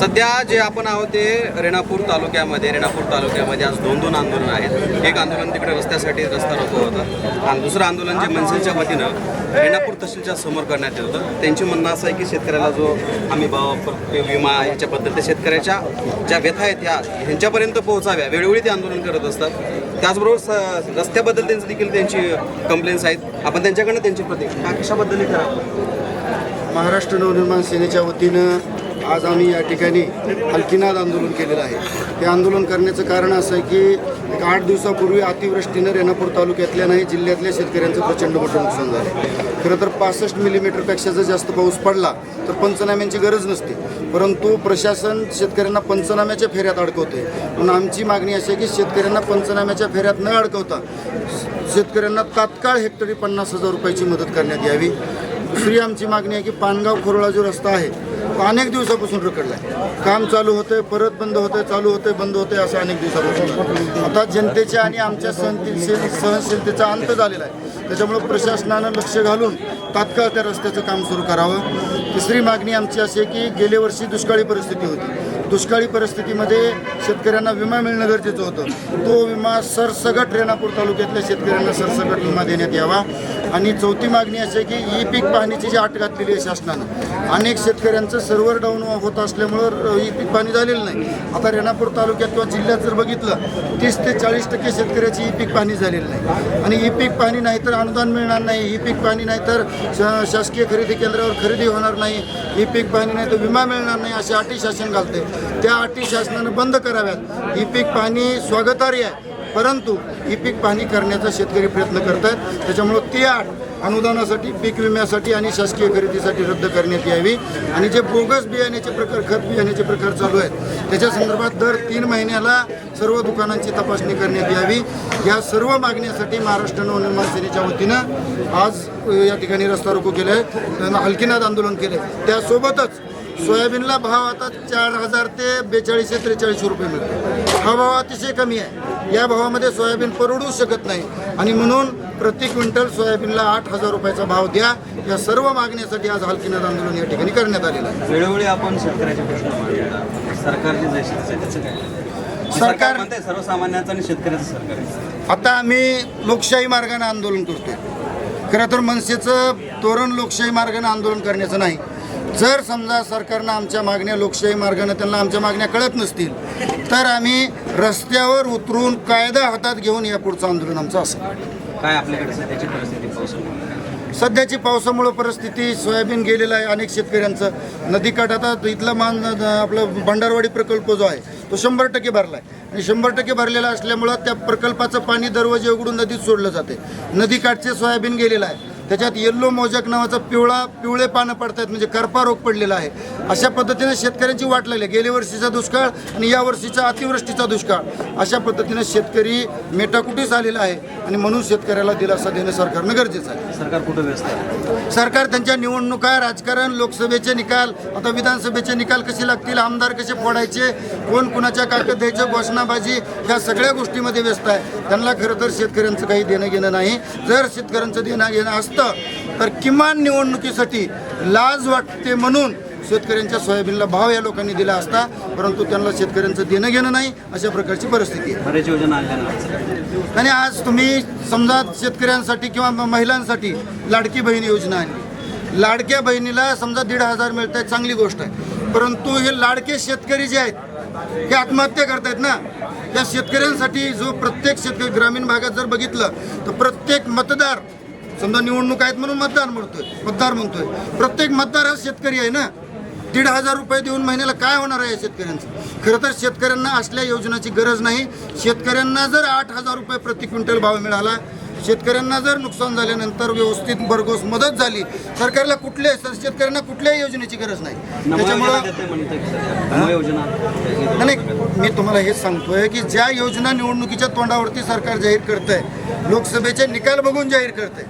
सध्या जे आपण आहोत ते रेणापूर तालुक्यामध्ये रेणापूर तालुक्यामध्ये आज दोन दोन आंदोलन आहेत. एक आंदोलन तिकडे रस्त्यासाठी रस्ता रोको होता. आणि दुसरं आंदोलन जे मनसेच्या वतीनं रेणापूर तहसीलच्या समोर करण्यात येत होतं. त्यांची म्हणणं असं आहे की शेतकऱ्याला जो हमी भाव विमा याच्याबद्दल ते शेतकऱ्याच्या ज्या व्यथा आहेत ह्या ह्यांच्यापर्यंत पोहोचाव्या. वेळोवेळी ते आंदोलन करत असतात. त्याचबरोबर स रस्त्याबद्दल त्यांचं देखील त्यांची कंप्लेंट्स आहेत. आपण त्यांच्याकडनं त्यांची प्रतिक्रिया कशाबद्दल करा महाराष्ट्र नवनिर्माण सेनेच्या वतीनं आज आम्ही या ठिकाणी हलकीनाद आंदोलन केलेलं आहे. हे आंदोलन करण्याचं कारण असं आहे की एक आठ दिवसापूर्वी अतिवृष्टीनं रेणापूर तालुक्यातल्या नाही जिल्ह्यातल्या शेतकऱ्यांचं प्रचंड मोठं नुकसान झालं. खरं तर पासष्ट मिलीमीटरपेक्षा जर जास्त पाऊस पडला तर पंचनाम्यांची गरज नसते. परंतु प्रशासन शेतकऱ्यांना पंचनाम्याच्या फेऱ्यात अडकवते म्हणून आमची मागणी अशी आहे की शेतकऱ्यांना पंचनाम्याच्या फेऱ्यात न अडकवता शेतकऱ्यांना तात्काळ हेक्टरी पन्नास हजार रुपयाची मदत करण्यात यावी. दुसरी आमची मागणी आहे की पानगाव खोरोळा जो रस्ता आहे तो अनेक दिवसापासून रखडला आहे. काम चालू होतंय परत बंद होतंय चालू होतंय बंद होतंय असं अनेक दिवसापासून आता जनतेच्या आणि आमच्या सहनशील सहनशीलतेचा अंत झालेला आहे. त्याच्यामुळं प्रशासनानं लक्ष घालून तात्काळ त्या रस्त्याचं काम सुरू करावं. तिसरी मागणी आमची अशी आहे की गेल्या वर्षी दुष्काळी परिस्थिती होती. दुष्काळी परिस्थितीमध्ये शेतकऱ्यांना विमा मिळणं गरजेचं होतं. तो विमा सरसगट रेणापूर तालुक्यातल्या शेतकऱ्यांना सरसगट विमा देण्यात यावा. आणि चौथी मागणी अशी आहे की ई पीक पाहणीची जी अट घातलेली आहे शासनानं अनेक शेतकऱ्यांचं सर्व्हर डाऊन होत असल्यामुळं ई पीक पाणी झालेलं नाही. आता रेणापूर तालुक्यात किंवा जिल्ह्यात जर बघितलं तीस ते चाळीस टक्के शेतकऱ्याची ई पीक पाणी झालेली नाही. आणि ई पीक पाणी नाही तर अनुदान मिळणार नाही ई पीक पाणी नाही तर शासकीय खरेदी केंद्रावर खरेदी होणार नाही ई पीक पाहणी नाही तर विमा मिळणार नाही अशा अटी शासन घालते त्या अटी शासनानं बंद कराव्यात. ई पीक पाणी स्वागतार्ह आहे. परंतु ही पीक पाहणी करण्याचा शेतकरी प्रयत्न करत आहेत त्याच्यामुळं ती आठ अनुदानासाठी पीक विम्यासाठी आणि शासकीय खरेदीसाठी रद्द करण्यात यावी. आणि जे बोगस बियाण्याचे प्रकार खत बियाण्याचे प्रकार चालू आहेत त्याच्या संदर्भात दर तीन महिन्याला सर्व दुकानांची तपासणी करण्यात यावी. या सर्व मागण्यासाठी महाराष्ट्र नवनिर्माण सेनेच्या वतीनं आज या ठिकाणी रस्ता रोको केलं आहे हलकीनाथ आंदोलन केलं आहे त्यासोबतच सोयाबीनला भाव आता चार हजार ते बेचाळीसशे त्रेचाळीसशे रुपये मिळतो हा भाव अतिशय कमी आहे. या भावामध्ये सोयाबीन परवडू शकत नाही. आणि म्हणून प्रति क्विंटल सोयाबीनला आठ हजार रुपयाचा भाव द्या. या सर्व मागण्यासाठी आज हलकीनाथ आंदोलन या ठिकाणी करण्यात आलेलं आहे. वेळोवेळी आपण शेतकऱ्याचे प्रश्न सरकारचे त्याचं काय? सरकार- सरकार म्हणते सर्वसामान्यांचं आणि शेतकऱ्याचं सरकार आता आम्ही लोकशाही मार्गाने आंदोलन करतोय. खरं तर मनसेचं तोरण लोकशाही मार्गाने आंदोलन करण्याचं नाही. जर समजा सरकारनं आमच्या मागण्या लोकशाही मार्गाने त्यांना आमच्या मागण्या कळत नसतील तर आम्ही रस्त्यावर उतरून कायदा हातात घेऊन या पुढचं आंदोलन आमचं असेल काय आपल्याकडे सध्याची परिस्थिती पावसामुळे? सध्याची पावसामुळं परिस्थिती सोयाबीन गेलेलं आहे अनेक शेतकऱ्यांचं. नदीकाठ आता इथला मान आपलं भंडारवाडी प्रकल्प जो आहे तो शंभर टक्के भरला आहे आणि शंभर टक्के भरलेला असल्यामुळं त्या प्रकल्पाचं पाणी दरवाजे उघडून नदीत सोडलं जाते. नदीकाठचे सोयाबीन गेलेलं आहे. त्याच्यात येल्लो मोजक नावाचा पिवळा पिवळे पानं पडतात म्हणजे करपा रोग पडलेला आहे. अशा पद्धतीने शेतकऱ्यांची वाट लागली. आहे. गेल्या वर्षीचा दुष्काळ आणि या वर्षीचा अतिवृष्टीचा दुष्काळ. अशा पद्धतीने शेतकरी मेटाकुटीस आलेला आहे आणि म्हणून शेतकऱ्याला दिलासा देणं सरकारनं गरजेचं आहे. सरकार कुठं व्यस्त आहे? सरकार त्यांच्या निवडणुका राजकारण लोकसभेचे निकाल आता विधानसभेचे निकाल कसे लागतील आमदार कसे फोडायचे कोण कुणाच्या काकद द्यायचं घोषणाबाजी ह्या सगळ्या गोष्टीमध्ये व्यस्त आहे. त्यांना खरं तर शेतकऱ्यांचं काही देणं घेणं नाही. जर शेतकऱ्यांचं देणं घेणं असतं तर किमान निवडणुकीसाठी लाज वाटते म्हणून शेतकऱ्यांच्या सोयाबीनला भाव या लोकांनी दिला असता परंतु त्यांना शेतकऱ्यांचं देणं घेणं नाही अशा प्रकारची परिस्थिती आहे. आणि आज तुम्ही समजा शेतकऱ्यांसाठी किंवा महिलांसाठी लाडकी बहीण योजना आणली. लाडक्या बहिणीला समजा दीड हजार मिळत आहेत चांगली गोष्ट आहे. परंतु हे लाडके शेतकरी जे आहेत हे आत्महत्या करतायत ना. या शेतकऱ्यांसाठी जो प्रत्येक शेतकरी ग्रामीण भागात जर बघितलं तर प्रत्येक मतदार समजा निवडणूक आहेत म्हणून मतदार म्हणतोय मतदार म्हणतोय. प्रत्येक मतदार हा शेतकरी आहे ना? दीड हजार रुपये देऊन महिन्याला काय होणार आहे या शेतकऱ्यांचं? खरं तर शेतकऱ्यांना असल्या योजनाची गरज नाही. शेतकऱ्यांना जर आठ हजार रुपये प्रति क्विंटल भाव मिळाला शेतकऱ्यांना जर नुकसान झाल्यानंतर व्यवस्थित भरघोस मदत झाली सरकारला कुठल्या शेतकऱ्यांना कुठल्याही योजनेची गरज नाही. त्याच्यामुळं नाही मी तुम्हाला हेच सांगतोय की ज्या योजना निवडणुकीच्या तोंडावरती सरकार जाहीर करतंय लोकसभेचे निकाल बघून जाहीर करतंय.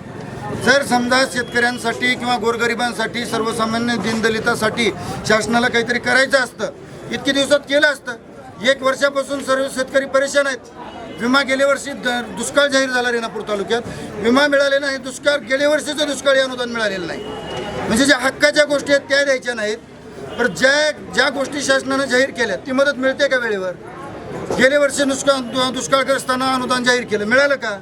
जर समजा शेतकऱ्यांसाठी किंवा गोरगरिबांसाठी सर्वसामान्य दिनदलितासाठी शासनाला काहीतरी करायचं असतं इतके दिवसात केलं असतं. एक वर्षापासून सर्व शेतकरी परेशान आहेत. विमा गेल्या वर्षी द- दुष्काळ जाहीर झाला रेणापूर तालुक्यात. विमा मिळाले नाही दुष्काळ गेल्या वर्षीचं दुष्काळी अनुदान मिळालेलं नाही. म्हणजे ज्या हक्काच्या गोष्टी आहेत त्या द्यायच्या नाहीत. तर ज्या ज्या गोष्टी शासनानं जाहीर केल्या ती मदत मिळते का वेळेवर? गेल्या वर्षी दुष्काळ दुष्काळग्रस्तांना अनुदान जाहीर केलं मिळालं का?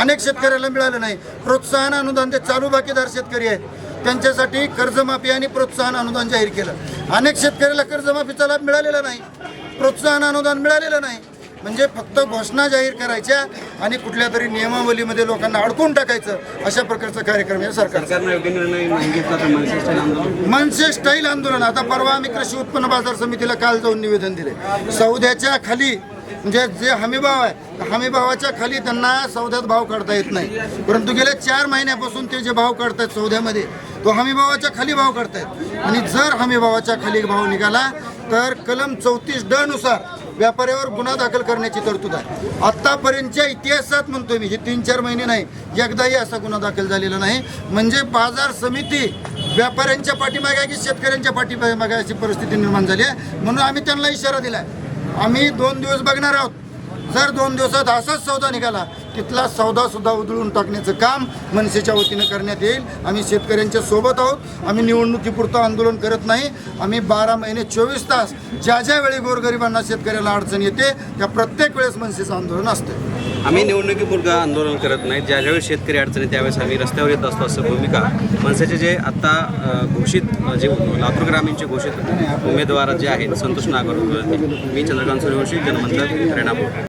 अनेक शेतकऱ्याला मिळालं नाही. प्रोत्साहन अनुदान ते चालू बाकीदार शेतकरी आहेत त्यांच्यासाठी कर्जमाफी आणि प्रोत्साहन अनुदान जाहीर केलं. अनेक शेतकऱ्याला कर्जमाफीचा लाभ मिळालेला नाही. प्रोत्साहन अनुदान मिळालेलं नाही. म्हणजे फक्त घोषणा जाहीर करायच्या आणि कुठल्या तरी नियमावलीमध्ये लोकांना अडकून टाकायचं अशा प्रकारचा कार्यक्रम या सरकार मनसे स्टाईल आंदोलन? आता परवा आम्ही कृषी उत्पन्न बाजार समितीला काल जाऊन निवेदन दिले सौद्याच्या खाली म्हणजे जे हमीभाव आहे हमीभावाच्या खाली त्यांना सौद्यात भाव काढता येत नाही. परंतु गेल्या चार महिन्यापासून ते जे भाव काढतायत सौद्यामध्ये तो हमीभावाच्या खाली भाव काढतायत. आणि जर हमीभावाच्या खाली भाव निघाला तर कलम चौतीस ड नुसार व्यापाऱ्यावर गुन्हा दाखल करण्याची तरतूद आहे. आत्तापर्यंतच्या इतिहासात म्हणतोय मी हे तीन चार महिने नाही एकदाही असा गुन्हा दाखल झालेला नाही. म्हणजे बाजार समिती व्यापाऱ्यांच्या पाठीमागे आहे की शेतकऱ्यांच्या पाठीमागे अशी परिस्थिती निर्माण झाली आहे? म्हणून आम्ही त्यांना इशारा दिला आहे आम्ही दोन दिवस बघणार आहोत. जर दोन दिवसात असाच सौदा निघाला तिथला सौदा सुद्धा उधळून टाकण्याचं काम मनसेच्या वतीनं करण्यात येईल. आम्ही शेतकऱ्यांच्या सोबत आहोत. आम्ही निवडणुकीपुरतं आंदोलन करत नाही. आम्ही बारा महिने चोवीस तास ज्या ज्या वेळी गोरगरिबांना शेतकऱ्याला अडचण येते त्या प्रत्येक वेळेस मनसेचं आंदोलन असतं. आम्ही निवडणुकीपूर्वी आंदोलन करत नाही. ज्या ज्यावेळेस शेतकरी अडचणी त्यावेळेस आम्ही रस्त्यावर येत असतो असं भूमिका मनसेचे जे आत्ता घोषित जे लातूर ग्रामीणचे घोषित उमेदवार जे आहेत संतोष नागरकर मी चंद्रकांत सूर्यवंशी जनमंत रेणापूर.